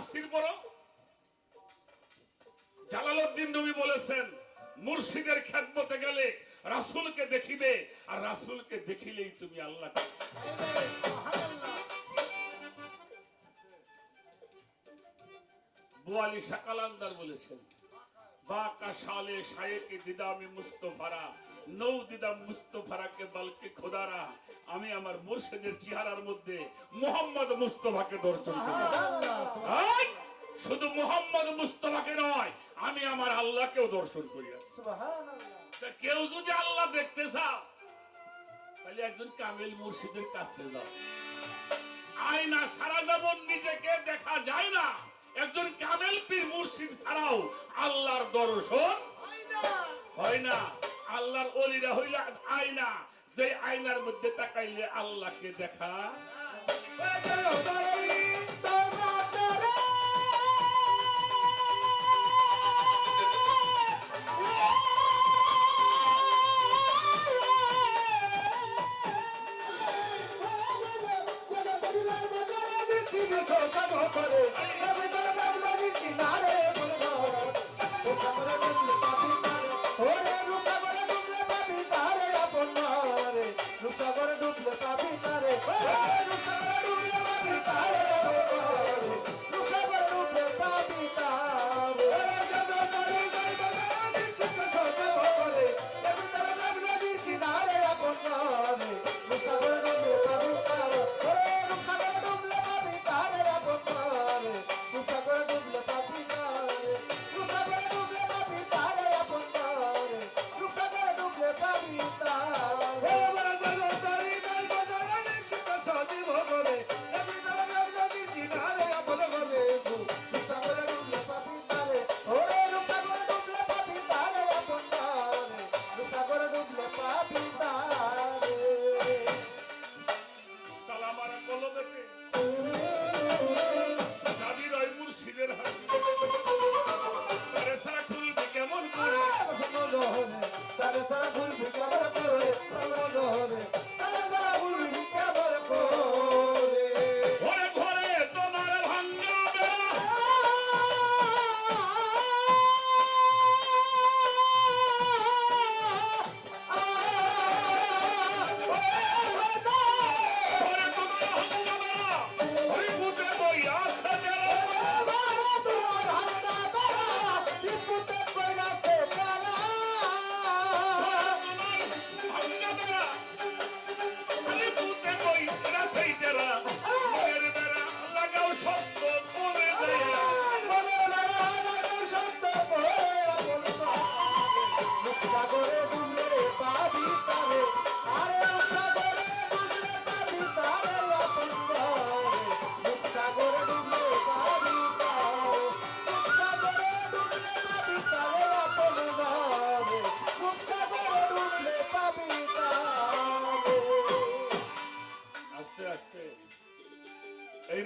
তাফসির পড়ো জালালউদ্দিন নবী বলেছেন, মুর্শিদের খেদমতে গেলে রাসূলকে দেখিবে, আর রাসূলকে দেখিলেই তুমি আল্লাহ বোয়ালি শাকালান্দার বলেছেন, বাকা শালে শায়েকে দিদামি মুস্তফারা নৌ দিদাম মুস্তফারাকে বালকে খোদারা আমি আমার মুর্শিদের চেহারার মধ্যে মোহাম্মদ মুস্তফাকে দর্শন করি। শুধু মোহাম্মদ মুস্তফাকে নয় আমি আমার আল্লাহকেও দর্শন করি। কেউ যদি আল্লাহ দেখতে চাও তাহলে একজন কামেল মুর্শিদের কাছে যাও। আয়না সারা যেমন নিজেকে দেখা যায় না একজন কামেল পীর মুর্শিদ ছাড়াও আল্লাহর দর্শন হয় না। আল্লাহর অলিরা হইল আয়না। যে আয়নার মধ্যে তাকাইলে আল্লাহকে দেখা। তালা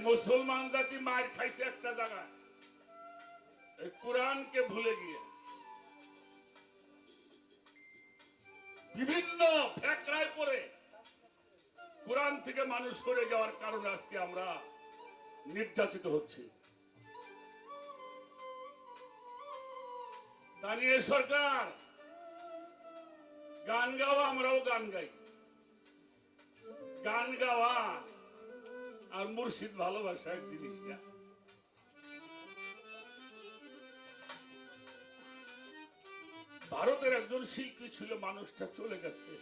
মুসলমান জাতি মার খাইছে একটা জায়গায়। এই কোরআনকে ভুলে গিয়ে। বিভিন্ন ফেকরায় পড়ে। কোরআন থেকে মানুষ সরে যাওয়ার কারণে আজকে আমরা নির্যাতিত হচ্ছি। দানিয়ে সরকার, গান গাওয়া আমরাও গান গাই। গান গাওয়া আর মুর্শিদ ভালোবাসা জিনিস না। ভারতের একজন শিল্পী ছিল মানুষটা চলে গেছে।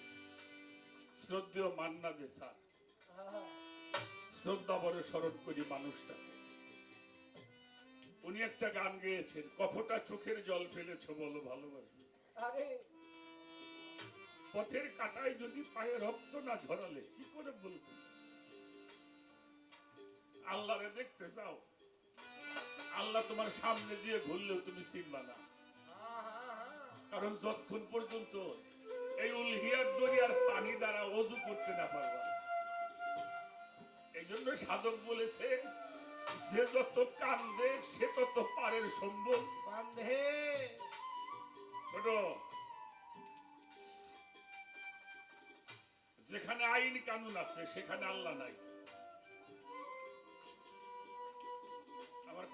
শ্রদ্ধেয় মান্না দে স্যার। শ্রদ্ধা বড় স্মরণ করি মানুষটা উনি একটা গান গেয়েছেন কফটা চোখের জল ফেলেছ বলো ভালোবাসবে আরে। পথের কাটায় যদি পায়ে রক্ত না ঝরালে কি করে বলব? আল্লাহরে দেখতে চাও। আল্লাহ তোমার সামনে দিয়ে ঘুরলেও তুমি চিনবা না। কারণ যতক্ষণ পর্যন্ত এই উলহিয়ার দরিয়ার পানি দ্বারা অজু করতে না পারবা এই জন্য সাধক বলেছে যে যত কান্দে সে তত পারের সম্ভব বান্ধে ছোট যেখানে আইন কানুন আছে সেখানে আল্লাহ নাই।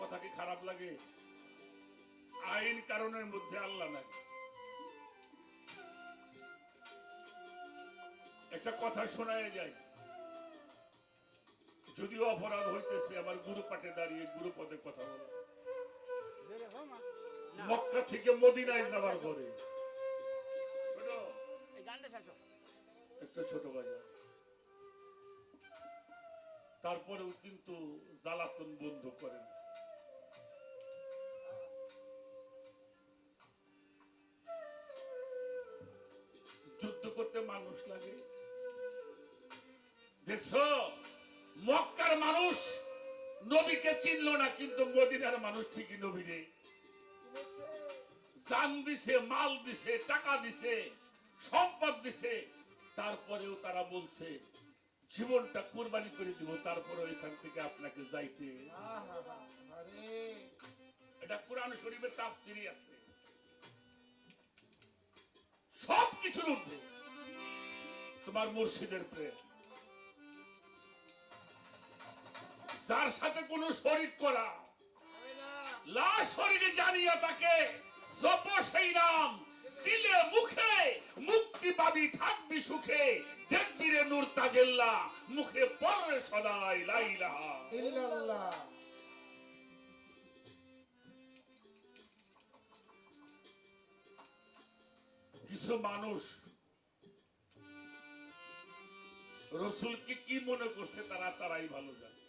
কথা খারাপ লাগে? আইন কারণের মধ্যে আল্লাহ নাই। একটা কথা শোনায় যায়। যদিও অপরাধ হইতেছে আমার গুরু পাটে দাঁড়িয়ে গুরু পদে কথা বলা। মক্কা থেকে মদিনায় যাওয়ার পরে। একটা ছোট বাজার তারপরেও কিন্তু জ্বালাতন বন্ধ করেন। লাগে। দেখছ? মক্কার মানুষ নবীকে চিনলো না, কিন্তু মদিনার মানুষ ঠিকই নবীরে জান দিছে, মাল দিছে, টাকা দিছে, সম্পদ দিছে। তারপরেও তারা বলছে, জীবনটা কোরবানি করে দিব তারপরে এখান থেকে আপনাকে যাইতে এটা কোরআন শরীফের তাফসিরই আছে। সবকিছুর ঊর্ধ্বে। তোমার মুর্শিদের প্রেম। যার সাথে কোনো শরীর করা লাশ শরীরে জানিয়া তাকে জপ সেই নাম দিলে মুখে মুক্তি পাবি থাকবি সুখে দেখবি রে নূর তাজেল্লা মুখে পড়ে সদাই ইল্লাল্লাহ। কিছু মানুষ রসুলকে কি মনে করছে তারা তারাই ভালো জানে।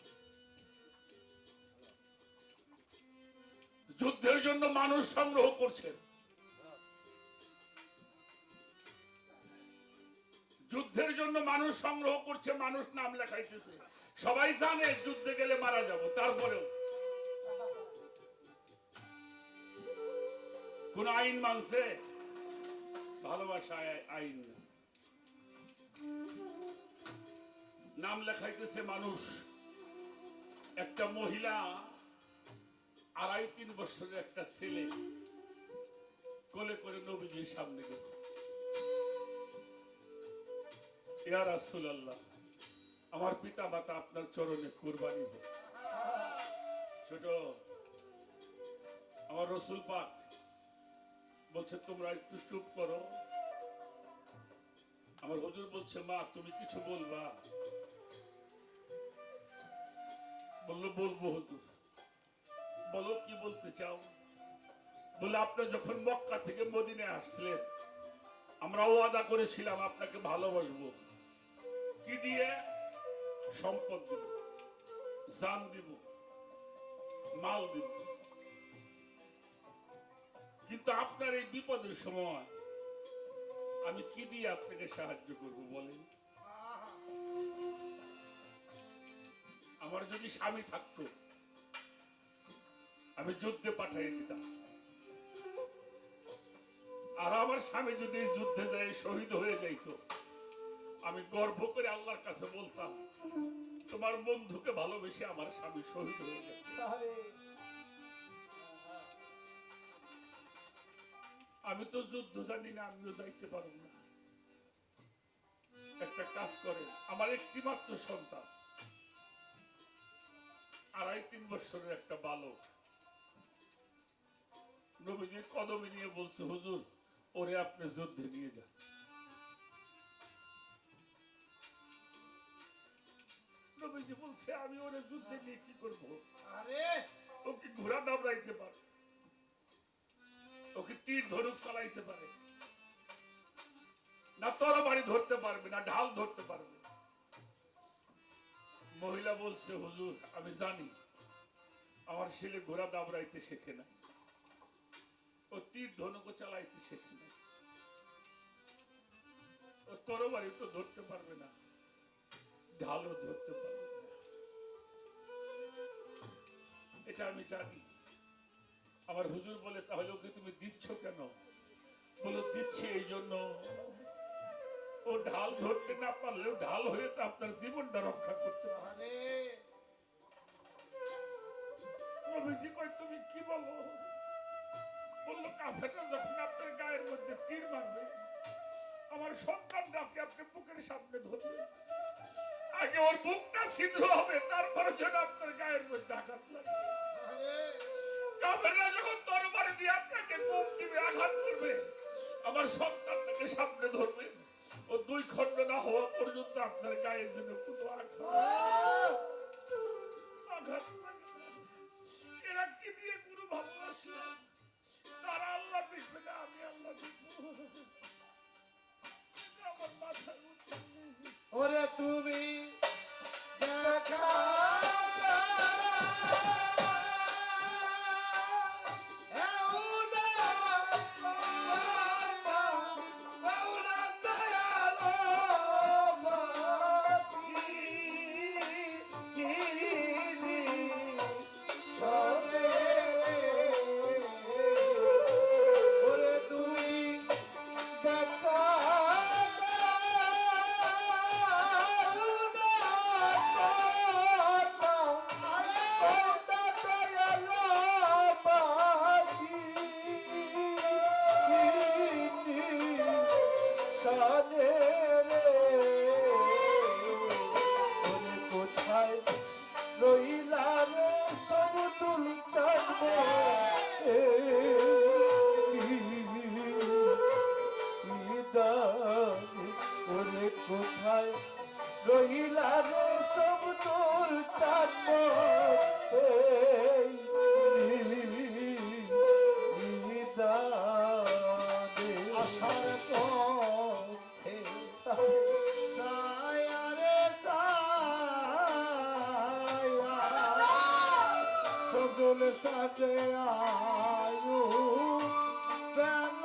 যুদ্ধের জন্য মানুষ সংগ্রহ করছেন যুদ্ধের জন্য মানুষ সংগ্রহ করছে, মানুষ নাম লেখাইতেছে। সবাই জানে যুদ্ধে গেলে মারা যাব, তারপরেও। কোন আইন মানছে? ভালোবাসা আইন না। নাম লেখাইতেছে মানুষ। একটা মহিলা আড়াই তিন বছরের একটা ছেলে কোলে করে নবীজির সামনে গেছে। আমার পিতা মাতা আপনার চরণে কুরবানি হোক ছোট, আমার রসুল পাক বলছে, তোমরা একটু চুপ করো। আমার হজুর বলছে, মা, তুমি কিছু বলবা? বলল, বলব হুজুর। বলো, কি বলতে চাও? বলে আপনি যখন মক্কা থেকে মদিনে আসছিলেন, আমরা ওয়াদা করেছিলাম আপনাকে ভালোবাসবো। কি দিয়ে? সম্পদ দিব, জান দিব, মাল দিব। কিন্তু আপনার এই বিপদের সময় আমি কি দিয়ে আপনাকে সাহায্য করব বলেন? আমার যদি স্বামী থাকতো, আমি যুদ্ধে পাঠিয়ে দিতাম। আর আমার স্বামী যদি যুদ্ধে যায়, শহীদ হয়ে যাইতো, আমি গর্ব করে আল্লাহর কাছে বলতাম, তোমার বন্ধুকে ভালোবেসে আমার স্বামী শহীদ হয়ে গেছে। আমি তো যুদ্ধ জানি না, আমিও যাইতে পারব না। একটা কাজ করে আমার একটি মাত্র সন্তান আড়াই তিন বছরের একটা বালক। নবীজির কদমে নিয়ে বলছে হুজুর ওরে আপনি যুদ্ধে নিয়ে যান। নবীজি বলছে আমি ওরে যুদ্ধে নিয়ে কি করব? আরে! ও কি ঘোড়া দাবড়াইতে পারে। ও কি তীর ধনুক চালাইতে পারে। না তরবারি ধরতে পারবে না ঢাল ধরতে পারবে। মহিলা বলছে, হুজুর, আমি জানি, আমার ছেলে ঘোড়া দাবড়াইতে শেখে না। ও তীর ধনুক চালাইতে শেখে না। ও তরবারি তো ধরতে পারবে না, ঢালও ধরতে পারবে এটা আমি জানি। আমার হুজুর বলে, তাহলে ওকে তুমি দিচ্ছ কেন? বলো, দিচ্ছি এই জন্য। ও ঢাল ধরতে না পারলেও ঢাল হয়ে তো আপনার জীবনটা রক্ষা করতে পারে তুমি কি বলো? বলল যখন আপনার গায়ের মধ্যে তীর মারবে আমার সন্তানটাকে আপনি বুকের সামনে ধরবে। আগে ওর বুকটা ছিদ্র হবে তারপরে যেন আপনার গায়ের মধ্যে আঘাত লাগবে কাফেরা যখন তরবারি দিয়ে আপনাকে কোপ দিবে আঘাত করবে আমার সন্তানটাকে সামনে ধরবে ও দুই খণ্ড না হওয়া পর্যন্ত আপনার গায়ে যেন চলে সাজে আয়ু বেলা